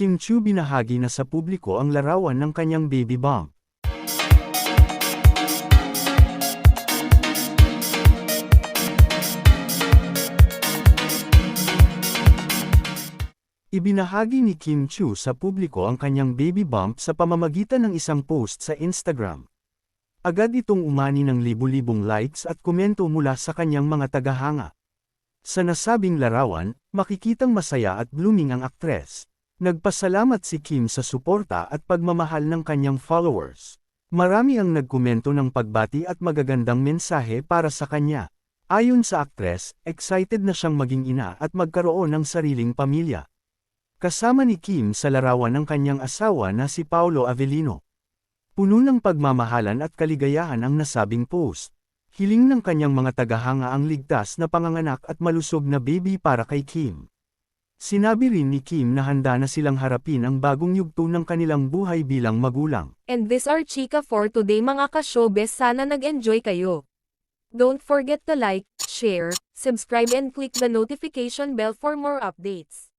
Kim Chu binahagi na sa publiko ang larawan ng kanyang baby bump. Ibinahagi ni Kim Chu sa publiko ang kanyang baby bump sa pamamagitan ng isang post sa Instagram. Agad itong umani ng libu-libong likes at komento mula sa kanyang mga tagahanga. Sa nasabing larawan, makikitang masaya at blooming ang aktres. Nagpasalamat si Kim sa suporta at pagmamahal ng kanyang followers. Marami ang nagkomento ng pagbati at magagandang mensahe para sa kanya. Ayon sa aktres, excited na siyang maging ina at magkaroon ng sariling pamilya. Kasama ni Kim sa larawan ng kanyang asawa na si Paolo Avellino. Puno ng pagmamahalan at kaligayahan ang nasabing post. Hiling ng kanyang mga tagahanga ang ligtas na panganganak at malusog na baby para kay Kim. Sinabi rin ni Kim na handa na silang harapin ang bagong yugto ng kanilang buhay bilang magulang. And this are chika for today mga ka-showbiz sana nag-enjoy kayo. Don't forget to like, share, subscribe and click the notification bell for more updates.